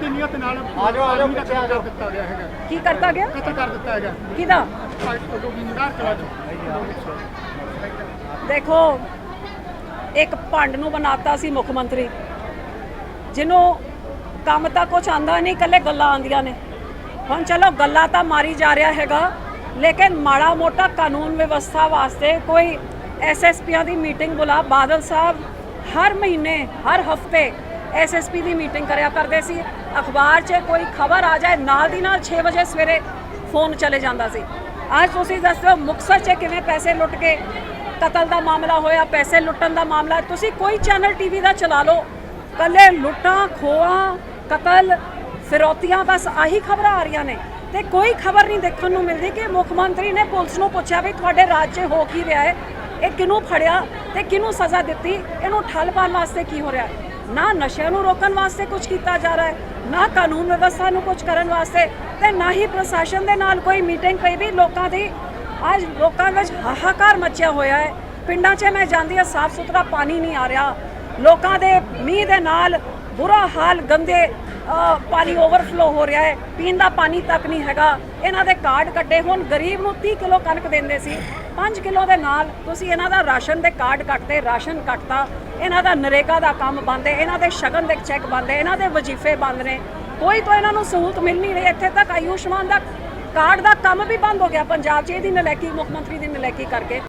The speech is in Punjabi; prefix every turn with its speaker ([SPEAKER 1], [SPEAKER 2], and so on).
[SPEAKER 1] ਦੀ ਨੀਅਤ ਨਾਲ
[SPEAKER 2] ਆ ਜਾਓ, ਆ ਜਾਓ,
[SPEAKER 1] ਆਦਮੀ ਦਾ
[SPEAKER 2] ਪਿੱਛੇ ਆ
[SPEAKER 1] ਕਤਲ
[SPEAKER 2] ਜਾਓ।
[SPEAKER 1] ਕਰ ਦਿੱਤਾ ਗਿਆ ਹੈਗਾ।
[SPEAKER 3] ਕੀ ਕਰਤਾ ਗਿਆ?
[SPEAKER 1] ਕਤਲ ਕਰ ਦਿੱਤਾ ਹੈਗਾ।
[SPEAKER 3] ਕਿਹਦਾ?
[SPEAKER 1] ਜੋਗਿੰਦਰ
[SPEAKER 3] ਦੇਖੋ ਇੱਕ ਭੰਡ ਨੂੰ ਬਣਾਤਾ ਸੀ ਮੁੱਖ ਮੰਤਰੀ। ਜਿਹਨੂੰ ਕੰਮ ਤਾਂ ਕੁਝ ਆਂਦਾ ਨਹੀਂ ਕੱਲੇ ਗੱਲਾਂ ਆਂਦੀਆਂ ਨੇ। ਹੁਣ ਚਲੋ ਗੱਲਾਂ ਤਾਂ ਮਾਰੀ ਜਾ ਰਿਹਾ ਹੈਗਾ ਲੇਕਿਨ ਮਾੜਾ ਮੋਟਾ ਕਾਨੂੰਨ ਵਿਵਸਥਾ ਵਾਸਤੇ ਕੋਈ ਐਸਐਸਪੀਆਂ ਦੀ ਮੀਟਿੰਗ ਬੁਲਾ ਬਾਦਲ ਸਾਹਿਬ ਹਰ ਮਹੀਨੇ ਹਰ ਹਫ਼ਤੇ ਐਸਐਸਪੀ ਦੀ ਮੀਟਿੰਗ ਕਰਿਆ ਕਰਦੇ ਸੀ। ਅਖਬਾਰ 'ਚ ਕੋਈ ਖਬਰ ਆ ਜਾਏ, ਨਾਲ ਦੀ ਨਾਲ 6 ਵਜੇ ਸਵੇਰੇ ਫੋਨ ਚਲੇ ਜਾਂਦਾ ਸੀ। ਅੱਜ ਤੁਸੀਂ ਦੱਸੋ ਮੁਕਤਸਰ 'ਚ ਕਿਵੇਂ ਪੈਸੇ ਲੁੱਟ ਕੇ ਕਤਲ ਦਾ ਮਾਮਲਾ ਹੋਇਆ, ਪੈਸੇ ਲੁੱਟਣ ਦਾ ਮਾਮਲਾ। ਤੁਸੀਂ ਕੋਈ ਚੈਨਲ ਟੀਵੀ ਦਾ ਚਲਾ ਲਓ। ਕੱਲੇ ਲੁੱਟਾਂ, ਖੋਹਾਂ, ਕਤਲ, ਫਿਰੌਤੀਆਂ, ਬਸ ਆਹੀ ਖਬਰਾਂ ਆ ਰਹੀਆਂ ਨੇ। ਤੇ ਕੋਈ ਖਬਰ ਨਹੀਂ ਦੇਖਣ ਨੂੰ ਮਿਲਦੀ ਕਿ ਮੁੱਖ ਮੰਤਰੀ ਨੇ ਪੁਲਿਸ ਨੂੰ ਪੁੱਛਿਆ ਵੀ ਤੁਹਾਡੇ ਰਾਜ 'ਚ ਹੋ ਕੀ ਰਿਹਾ ਹੈ? ਇਹ ਕਿਹਨੂੰ ਫੜਿਆ ਤੇ ਕਿਹਨੂੰ ਸਜ਼ਾ ਦਿੱਤੀ? ਇਹਨੂੰ ਠੱਲ ਪਾਉਣ ਵਾਸਤੇ ਕੀ ਹੋ ਰਿਹਾ ਹੈ? ਨਾ ਨਸ਼ਿਆਂ ਨੂੰ ਰੋਕਣ ਵਾਸਤੇ ਕੁਝ ਕੀਤਾ ਜਾ ਰਿਹਾ ਹੈ, ਨਾ ਕਾਨੂੰਨ ਵਿਵਸਥਾ ਨੂੰ ਕੁਝ ਕਰਨ ਵਾਸਤੇ ਤੇ ਨਾ ਹੀ ਪ੍ਰਸ਼ਾਸਨ ਦੇ ਨਾਲ ਕੋਈ ਮੀਟਿੰਗ ਪਈ ਵੀ ਲੋਕਾਂ ਦੀ ਅੱਜ ਲੋਕਾਂ ਵਿੱਚ ਹਾਹਾਕਾਰ ਮਚਿਆ ਹੋਇਆ ਹੈ। ਪਿੰਡਾਂ 'ਚ ਮੈਂ ਜਾਂਦੀ ਹਾਂ ਸਾਫ਼ ਸੁਥਰਾ ਪਾਣੀ ਨਹੀਂ ਆ ਰਿਹਾ। ਲੋਕਾਂ ਦੇ ਮੀਂਹ ਦੇ ਨਾਲ ਬੁਰਾ ਹਾਲ, ਗੰਦੇ ਪਾਣੀ ਓਵਰਫਲੋ ਹੋ ਰਿਹਾ ਹੈ। ਪੀਣ ਦਾ ਪਾਣੀ ਤੱਕ ਨਹੀਂ ਹੈਗਾ। ਇਹਨਾਂ ਦੇ ਕਾਰਡ ਕੱਟੇ ਹੁਣ। ਗਰੀਬ ਨੂੰ 30 ਕਿਲੋ ਕਣਕ ਦਿੰਦੇ ਸੀ। 5 ਕਿਲੋ ਦੇ ਨਾਲ ਤੁਸੀਂ ਇਹਨਾਂ ਦਾ ਰਾਸ਼ਨ ਦੇ ਕਾਰਡ ਕੱਟਦੇ, ਰਾਸ਼ਨ ਕੱਟਤਾ, ਇਹਨਾਂ ਦਾ ਨਰੇਗਾ ਦਾ ਕੰਮ ਬੰਦ, ਇਹਨਾਂ ਦੇ ਸ਼ਗਨ ਦੇ ਚੈੱਕ ਬੰਦ, ਇਹਨਾਂ ਦੇ ਵਜ਼ੀਫੇ ਬੰਦ ਨੇ। ਕੋਈ ਤਾਂ ਇਹਨਾਂ ਨੂੰ ਸਹੂਲਤ ਮਿਲ ਨਹੀਂ ਰਹੀ, ਇੱਥੇ ਤੱਕ ਆਯੁਸ਼ਮਾਨ ਦਾ ਕਾਰਡ ਦਾ ਕੰਮ ਵੀ ਬੰਦ ਹੋ ਗਿਆ ਪੰਜਾਬ 'ਚ, ਇਹਦੀ ਨਲੈਕੀ ਮੁੱਖ ਮੰਤਰੀ ਦੀ ਨਲੈਕੀ ਕਰਕੇ।